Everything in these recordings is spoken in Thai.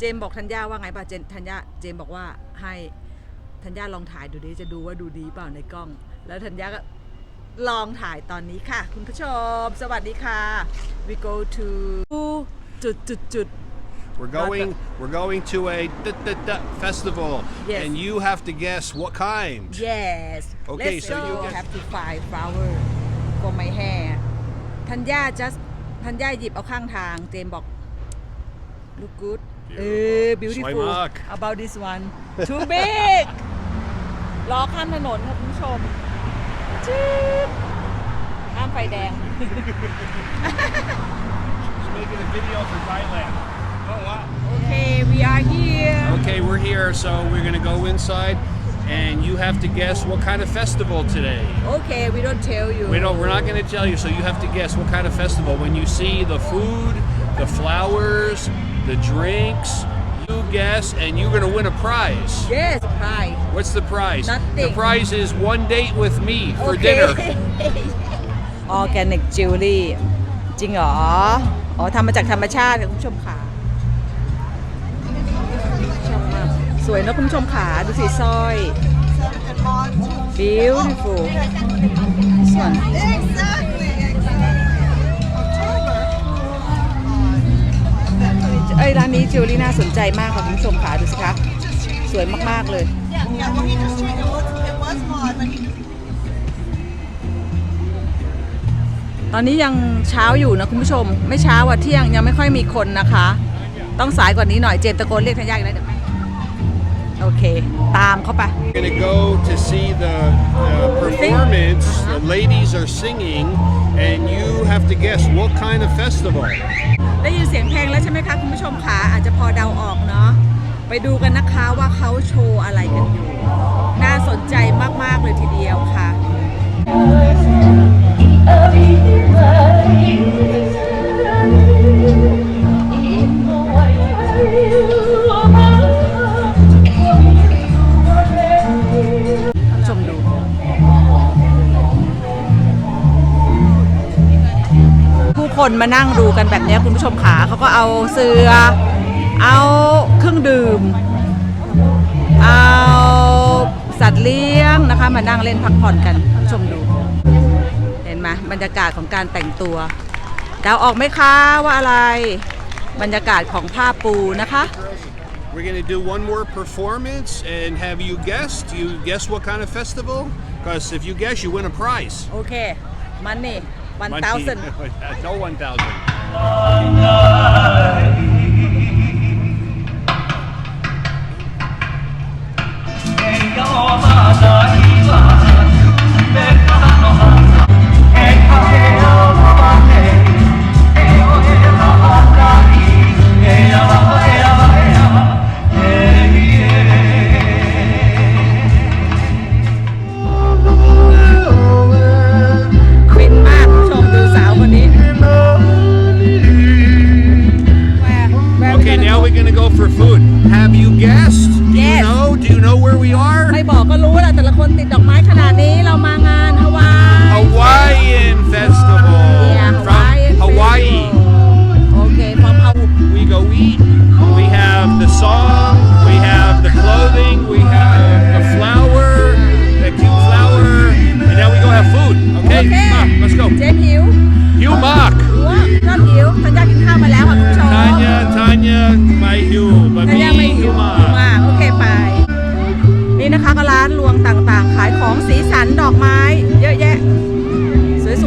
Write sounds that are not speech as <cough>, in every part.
เจมส์บอกธัญญาว่าไงป่ะเจนธัญญาเจมส์บอกว่าให้ธัญญาลองถ่ายดูดิจะดูว่าดูดีเปล่าในกล้อง แล้วธัญญาก็ลองถ่ายตอนนี้ค่ะ คุณผู้ชม สวัสดีค่ะ we go to จุดจุดจุด We're going. We're going to a da, da, da festival, Yes. and you have to guess what kind. yes Okay, let's so go you get- have to find flower for my hair ธัญญา just ธัญญาหยิบเอาข้างทาง เจมส์บอก look good เออ beautiful Swipe mark. about this one too big <laughs> ล้อข้ามถนนค่ะคุณผู้ชมจี๊ดข้ามไฟแดง Just making a video for Thailand. Oh wow. โอเค we are here Okay, we're here, so we're gonna go inside, and you have to guess what kind of festival today. okay we don't tell you We don't. We're not gonna tell you, so you have to guess what kind of festival. When you see the food, the flowers, the drinks, you guess, and you're gonna win a prize. yes right What's the prize? The Nothing. prize is one date with me for Okay. dinner. <laughs> Organic Jewelry จริงเหรอ อ๋อทำมาจากธรรมชาติค่ะคุณผู้ชมขาชอบมากสวยนะคุณผู้ชมขาดูสีสร้อย beautiful าสนใจมากค่ะคุณผู้ชมคะดูสิคะสวยมาก ๆ เลย ตอนนี้ยังเช้าอยู่นะคุณผู้ชม ไม่เช้าว่ะเที่ยงยังไม่ค่อยมีคนนะคะ ต้องสายกว่านี้หน่อยเจมตะโกนเรียกทันยาอีกแล้วเดี๋ยว เค ตามเข้าไป We're gonna go to see the, the performance. The ladies are singing, and you have to guess what kind of festival. ได้ยินเสียงเพลงแล้วใช่ไหมคะคุณผู้ชมคะอาจจะพอเดาออกเนาะไปดูกันนะคะว่าเขาโชว์อะไรกันอยู่ น่าสนใจมาก ๆ เลยทีเดียวค่ะชม คนมานั่งดูกันแบบเนี้ยคุณผู้ชมขาเขาก็เอาเสือ เอาเครื่องดื่ม เอาสัตว์เลี้ยงนะคะ มานั่งเล่นพักผ่อนกันคุณผู้ชมดู เห็นไหมบรรยากาศของการแต่งตัวเดาออกไหมคะว่าอะไรบรรยากาศของผ้าปูนะคะ We're gonna do one more performance, and have you guessed? You guess what kind of festival? Because if you guess, you win a prize. โอเคมันนี่วัน Money. เต้าสัน no one thousand. q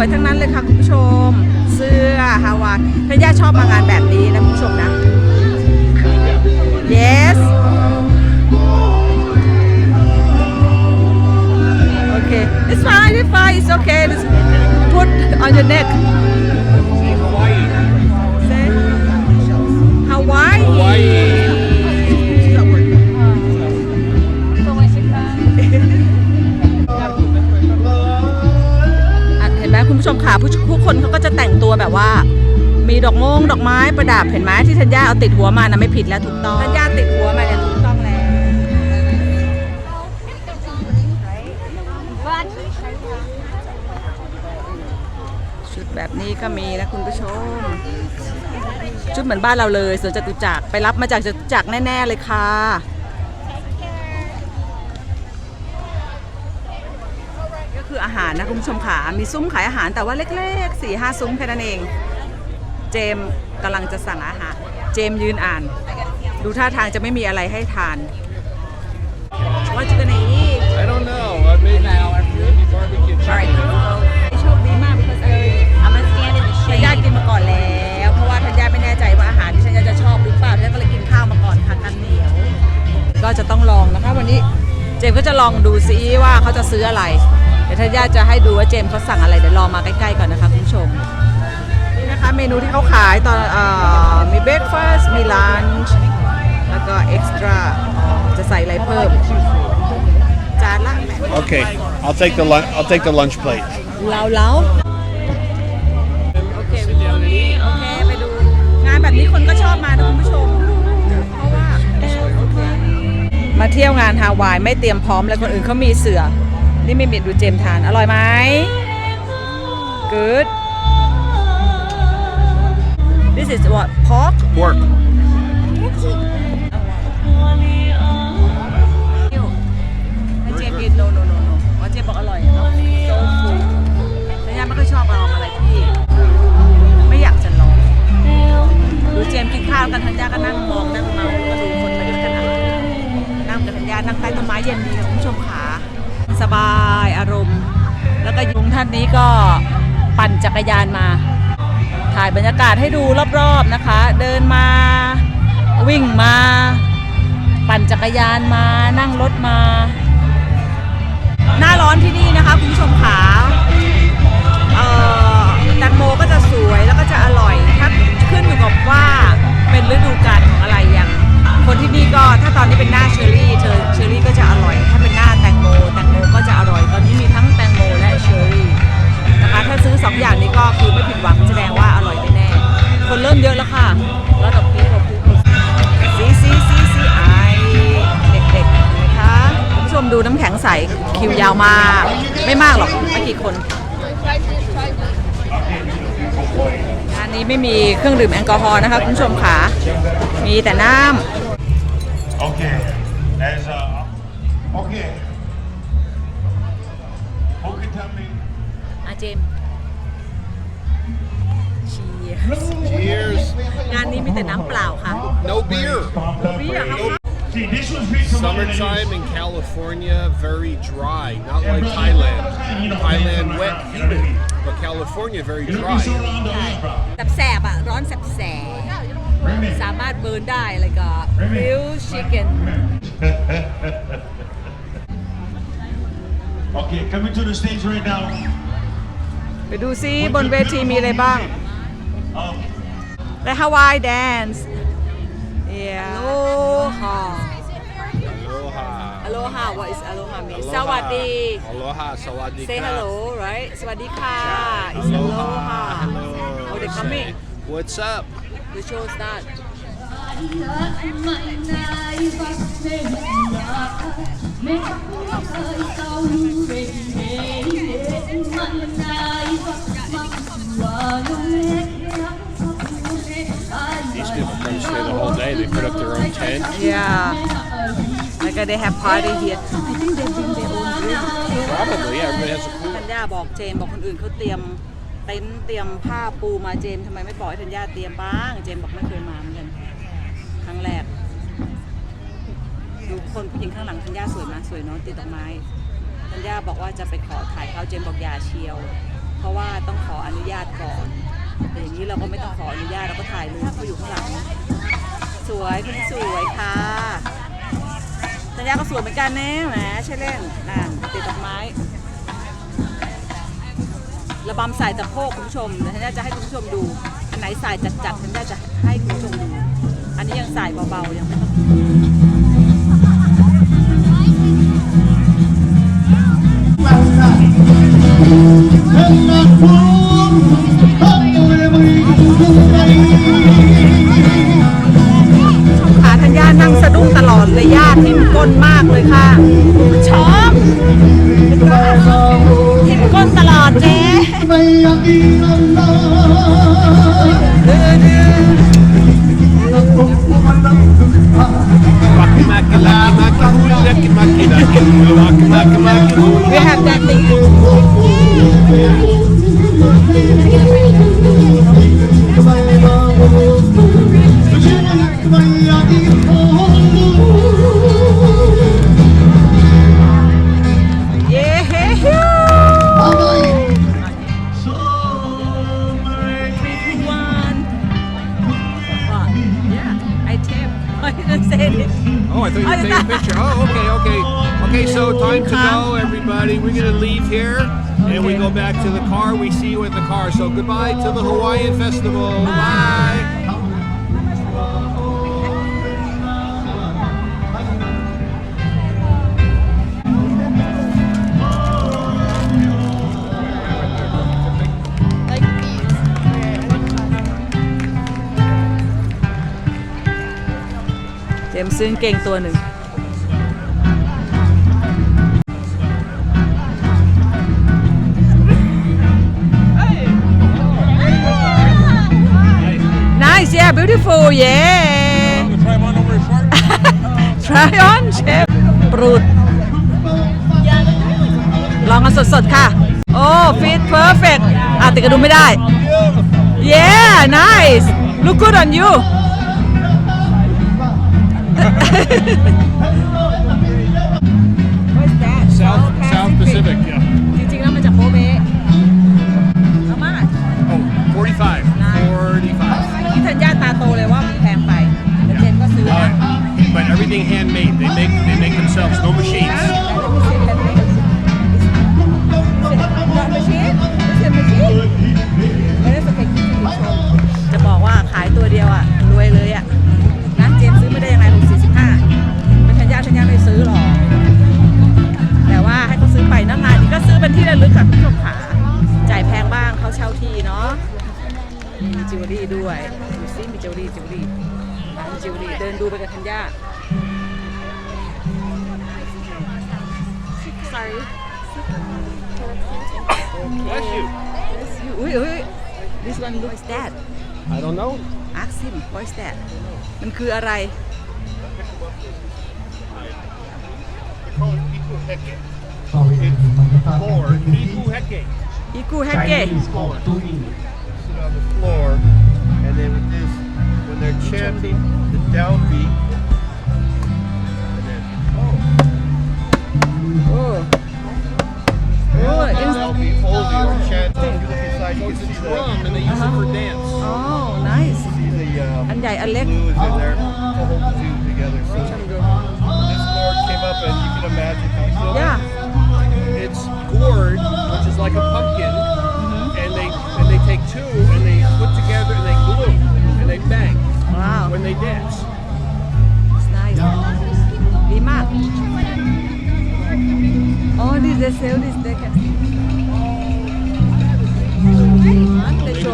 วยๆทั้งนั้นเลยค่ะคุณผู้ชม เสื้อฮาวายทันยาชอบมางานแบบนี้นะคุณผู้ชมนะ yes okay it's fine it's fine it's okay Just put on your neck Hawaii. Hawaii ผู้ชมค่ะผู้ผู้คนเขาก็จะแต่งตัวแบบว่า มีดอกมงดอกไม้ประดับเห็นไหมที่ธัญญาเอาติดหัวมานะไม่ผิดแล้วถูกต้องธัญญาติดหัวมาเนี่ยถูกต้องแล้วชุดแบบนี้ก็มีนะคุณผู้ชม ชุดเหมือนบ้านเราเลยสวนจตุจักรไปรับมาจากจตุจักรแน่ ๆ เลยค่ะ คืออาหารนะคุณผู้ชมค่ะมีซุ้มขายอาหารแต่ว่าเล็กๆสี่ห้าซุ้มแค่นั้นเอง เจมส์กำลังจะสั่งอาหาร เจมส์ยืนอ่าน ดูท่าทางจะไม่มีอะไรให้ทาน What you gonna eat I don't know. Uh, maybe, maybe barbecue chicken. โชคดีมาก because เออ I'm gonna stand in the ธัญญากินมาก่อนแล้ว เพราะว่าธัญญาไม่แน่ใจว่าอาหารที่ธัญญาจะชอบหรือเปล่าธัญญาก็เลยกินข้าวมาก่อนค่ะกันเหนียว ก็จะต้องลองนะคะวันนี้ เจมส์ก็จะลองดูซิว่าเขาจะซื้ออะไรเดี๋ยวธัญญาจะให้ดูว่าเจมส์เขาสั่งอะไรเดี๋ยวรอมาใกล้ๆก่อนนะคะคุณผู้ชมนี่นะคะเมนูที่เขาขายตอนเอ่อมีเบรคฟาสต์มีลันช์แล้วก็เอ็กซ์ตร้าจะใส่อะไรเพิ่มจานละ Okay, I'll take the lun- I'll take the lunch plate. เราเล้าโอเคโอเคไปดู งานแบบนี้คนก็ชอบมานะคุณผู้ชม เพราะว่าโอเคมาเที่ยวงานฮาวายไม่เตรียมพร้อมเลยคนอื่นเขามีเสือ นี่ไม่มีดูเจมส์ทาน อร่อยไหม good this is what pork Pork. ให้เจมส์กิน no no no no ว่าเจมส์บอกอร่อยเนาะ so full แต่ยังไม่ค่อยชอบลองอะไรที่ไม่อยากจะลอง ดูเจมส์กินข้าวกันธัญญาก็นั่งมองนั่งเมาก็ดูคนไปด้วยกันอะนั่งกับธัญญานั่งใต้ต้นไม้เย็นดีค่ะคุณผู้ชมขา สบายอารมณ์ แล้วก็ยุงท่านนี้ก็ปั่นจักรยานมา ถ่ายบรรยากาศให้ดูรอบๆนะคะ เดินมาวิ่งมา ปั่นจักรยานมานั่งรถมา หน้าร้อนที่นี่นะคะคุณ ดูน้ำแข็งใสคิวยาวมาก ไม่มากหรอกไม่กี่คนงานนี้ไม่มีเครื่องดื่มแอลกอฮอล์นะคะคุณผู้ชมค่ะมีแต่น้ Okay. As uh, okay. Who can tell me? ำอาเจมเชีย Cheers. งานนี้มีแต่น้ำเปล่าค่ะ No beer. Beer, how See, this was repromoted. Summertime in California, very dry. Not like Thailand. Thailand wet, humid, but California very It'll be dry. so around the house, bro. แสบๆอ่ะ ร้อนแสบ Bring it. ๆสามารถเบิร์นได้อะไรก็ฟิวชิคเก้น <laughs> Okay, coming to the stage right now. ไปดูซิบนเวทีมีอะไรบ้าง Um, และฮาว ฮา Aloha. อโลฮา what is อโลฮา mean Aloha. สวัสดี Aloha. Sawadee say ka. hello right สวัสดีค่ะ is Aloha. aloha Hello. oh they Say, coming What's up? the show start These put up their own tent. yeah like they have party here I think they bring their own drink Probably, yeah. Everybody has a pool. ธัญญาบอกเจมส์บอกคนอื่นเขาเตรียมเต็นท์เตรียมผ้าปูมาเจมส์ทำไมไม่บอกให้ธัญญาเตรียมบ้าง เจมส์บอกไม่เคยมาเหมือนกันครั้งแรกดูคนผู้หญิงข้างหลังธัญญาสวยมากสวยเนาะติดดอกไม้ธัญญาบอกว่าจะไปขอถ่ายเขาเจมส์บอกอย่าเชียว เพราะว่าต้องขออนุญาตก่อนแต่อย่างนี้เราก็ไม่ต้องขออนุญาตเราก็ถ่ายเลยเขาอยู่ข้างหลัง สวยคุณสวยค่ะธัญญาก็สวยเหมือนกันแน่แหมใช่เล่นนั่นติดดอกไม้ระบำสายตะโพกคุณผู้ชมเดี๋ยวฉันจะให้คุณผู้ชมดู อันไหนสายจัดๆฉันจะให้คุณผู้ชมดู อันนี้ยังสายเบาๆยังไม่ต้อง we have that thing. Yeah. I tap <laughs> I didn't say it. Oh, I thought you were taking a picture. Oh, okay, okay. Okay, so time to go, everybody. We're going to leave here and we Okay. go back to the car. We see you at the car. So goodbye to the Hawaiian Festival. Bye. Like these. เจมส์ซื้อกางเกงตัวหนึ่ง yeah, beautiful, yeah. Try one over his shirt. <laughs> Try on, chef. ปรุด ลองกันสดๆ ค่ะ โอ้ fit perfect อ่ะติดกระดุมไม่ได้ yeah nice look good on you <laughs> อเป็นที่ระลึกค่ะคุณผู้ชมขาจ่ายแพงบ้างเขาเช่าที่เนาะมีจิวเวลรี่ด้วยดูซิมีจิวเวลรี่จิวเวลรี่ร้านจิวเวลรี่เดินดูไปกับธัญญา Sorry. Bless you. Ui, ui, this one looks that I don't know. ask him what is that มันคืออะไร They call it Iku Heke. It's floor. Iku Heke. อีกูแฮกเก้ Sit on the floor, and then with this, when they're chanting the downbeat, the and they use uh -huh. it for uh-huh. dance. Oh, nice. You see the uh, um, and yeah, Alec. blue is in there to hold the together. So this came up, and you can imagine. So yeah. It's gourd, which is like a pumpkin, mm-hmm. and they and they take two and they put together and they glue and they bang. Wow. When they dance. It's nice. Lima. Oh, these they sell these. They can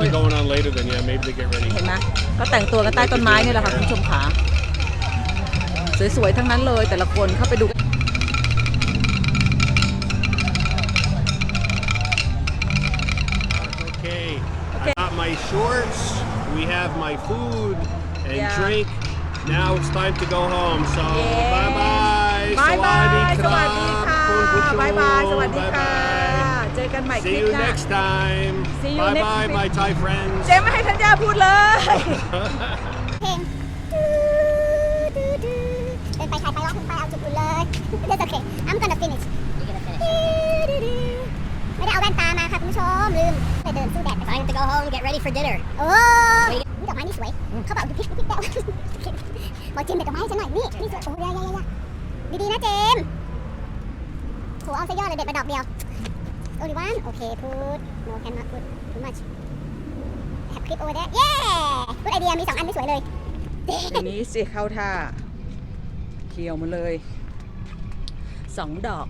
they Maybe show they're it going on later than yeah. Maybe they get ready. เห็นไหมก็แต่งตัวกันใต้ต้นไม้นี่แหละค่ะคุณผู้ชมขาสวยๆทั้งนั้นเลยแต่ละคนเข้าไปดูกัน Okay. Okay. I got my shorts. We have my food and Yeah. drink. Now it's time to go home. So Yeah. bye bye. บายบายสวัสดีค่ะคุณผู้ชมบายบายสวัสดีค่ะ Bye-bye. เจ อกันใหม่ค See ลิป you หน้า next time. See you bye next bye, week. my Thai friends. เจมไม่ให้ธัญญาพูดเลย เพลงเดินไปถ่ายไปร้องไปเอาจุดอื่นเลย That's okay I'm gonna finish ไม่ได้เอาแว่นตามาค่ะคุณผู้ชม ลืม ไปเดินสู้แดด Time to go home, get ready for dinner. โอ้นี่ดอกไม้นี่สวย เขาบอกดูพริกดูพริกแต้วบอกเจมส์เด็ดดอกไม้ให้ฉันหน่อย นี่ นี่สวยโอ้ยยายาดีๆนะเจมส์โหเอาซะยอดเลยเด็ดมาดอกเดียว only one โอเค put no cannot put too much have clip over there yeah good idea มีสองอันไม่สวยเลยอันนี้สิเข้าท่าเขียวหมาเลยสองดอก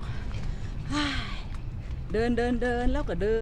เดินเดินเดินแล้วก็เดิน